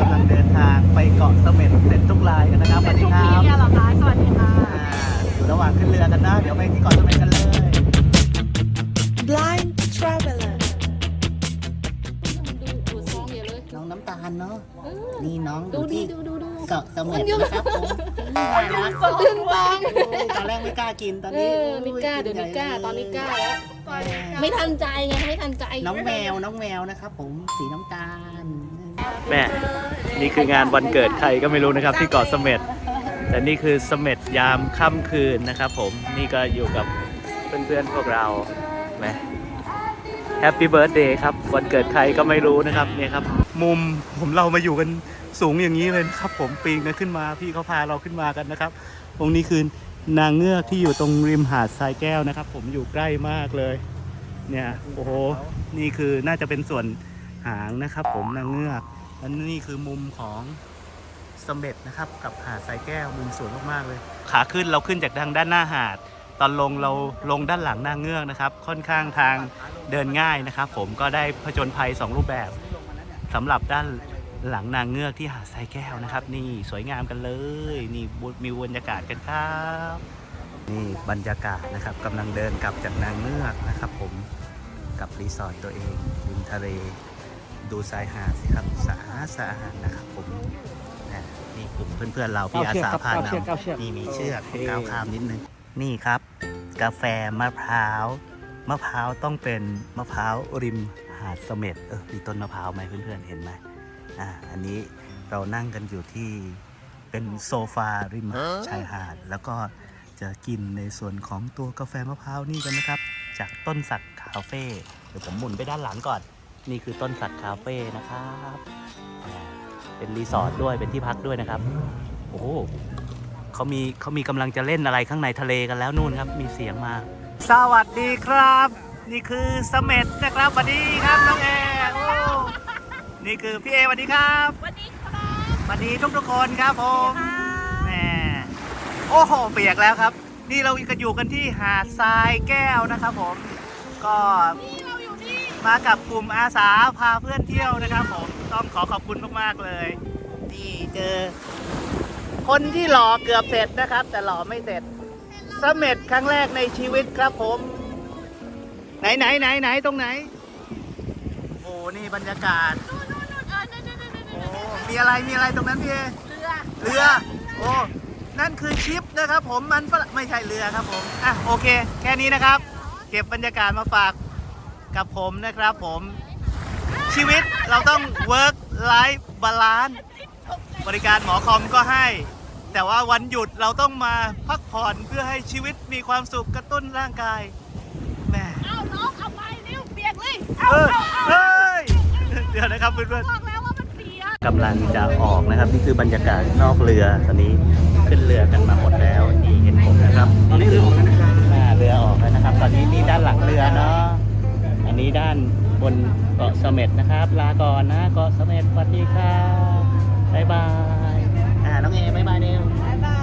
กำลังเดินทางไปเกาะเสม็ดเสร็จทุกรายกันนะครับสวัสดีครับทุกที่เนี่ยเหรอคะสวัสดีค่ะอ่าอยู่ระหว่างขึ้นเรือกันนะ เดี๋ยวไปที่เกาะเสม็ดกันเลย Blind Traveler ดูดูซองเยอะเลยน้องน้ำตาลเนาะ เออนี่น้องอดูยู่ดิที่ดูดูดูเกาะเสม็ดนะครับผมน่ารักสะดึงตังโอ้ยตอนแรกไม่กล้ากินตอนเอนี้อนี่กล้าเดี๋ยวนี้กล้าตอนนี้กล้าแล้วแม่ไม่ทันใจไงไม่ทันใจน้องแมวน้องแมวนะครับผมสีน้ำตาล แม่ นี่คืองานวันเกิดใครก็ไม่รู้นะครับที่เกาะเสม็ดแต่นี่คือเสม็ดยามค่ำคืนนะครับ ผมนี่ก็อยู่กับเพื่อนๆพวกเราแหมแฮปปี้เบิร์ดเดย์ครับวันเกิดใครก็ไม่รู้นะครับเนี่ยครับ มุมผมเรามาอยู่กันสูงอย่างนี้เลยนะครับ ผมปีนกันขึ้นมาพี่เขาพาเราขึ้นมากันนะครับ ตรงนี้คือนางเงือกที่อยู่ตรงริมหาดทรายแก้วนะครับ ผมอยู่ใกล้มากเลย เนี่ยโอ้โหนี่คือน่าจะเป็นส่วนหางนะครับ ผมนางเงือก และนี่คือมุมของเสม็ดนะครับ กับหาดทรายแก้วมุมสวยมากๆเลย ขาขึ้นเราขึ้นจากทางด้านหน้าหาด ตอนลงเราลงด้านหลังนางเงือกนะครับ ค่อนข้างทางเดินง่ายนะครับ ผมก็ได้ผจญภัยสองรูปแบบสำหรับด้านหลังนางเงือกที่หาดทรายแก้วนะครับ นี่สวยงามกันเลย นี่มีบรรยากาศกันครับนี่บรรยากาศนะครับกำลังเดินกลับจากนางเงือกนะครับ ผมกับรีสอร์ทตัวเองริมทะเล ดูชายหาดสิครับสะอาดสะอาดนะครับผมนะนี่กลุ่มเพื่อนๆเราพี่อาสาพานำนี่มีเชือกก้าวข้ามนิดนึงนี่ครับ กาแฟมะพร้าวมะพร้าวต้องเป็นมะพร้าวริมหาดเสม็ดเออมีต้นมะพร้าวไหมเพื่อนๆเห็นไหมอ่าอันนี้เรานั่งกันอยู่ที่เป็นโซฟาริมชายหาด แล้วก็จะกินในส่วนของตัวกาแฟมะพร้าวนี่กันนะครับ จากต้นสักคาเฟ่เดี๋ยวผมหมุนไปด้านหลังก่อน นี่คือต้นสักคาเฟ่นะครับอ่าเป็นรีสอร์ทด้วยเป็นที่พักด้วยนะครับ โอ้โหเขามีเขามีกำลังจะเล่นอะไรข้างในทะเลกันแล้วนู่นครับ มีเสียงมา สวัสดีครับ นี่คือเสม็ดนะครับสวัสดีครับน้องแอร์โอ้นี่คือพี่เอสวัสดีครับสวัสดีครับสวัสดีทุกทุกๆคนครับผมแหมโอ้โหเปียกแล้วครับ นี่เราก็อยู่กันที่หาดทรายแก้วนะครับผม ก็นี่เราอยู่ที่ มากับกลุ่มอาสาพาเพื่อนเที่ยวนะครับผมต้องขอขอบคุณมากๆเลยนี่เจอ คนที่หล่อเกือบเสร็จนะครับ แต่หล่อไม่เสร็จเสม็ดครั้งแรกในชีวิตครับผม ไหนไหนไหนไหนตรงไหน โอ้นี่บรรยากาศนู่นนู่นนู่นเออนั่นนั่นนั่นนั่นโอ้มีอะไรมีอะไรตรงนั้นพี่เอเรือเรือโอ้นั่นคือชิปนะครับผมมันฝรั่งไม่ใช่เรือครับผมอะโอเค แค่นี้นะครับ เก็บบรรยากาศมาฝาก กับผมนะครับผมชีวิตเราต้อง work life balance บริการหมอคอมก็ให้ แต่ว่าวันหยุดเราต้องมาพักผ่อนเพื่อให้ชีวิตมีความสุขกระตุ้นร่างกายแหม่เอาน้องเอาไปนิ้วเปียกเลยเออเฮ้ยเดี๋ยวนะครับเพื่อนๆบอกแล้วว่ามันเปียกกำลังจะออกนะครับ นี่คือบรรยากาศนอกเรือตอนนี้ขึ้นเรือกันมาหมดแล้ว บนเกาะเสม็ดนะครับ ลาก่อนนะเกาะเสม็ดสวัสดีครับบ๊ายบาย อ่าน้องเอบายบายเร็วบ๊าย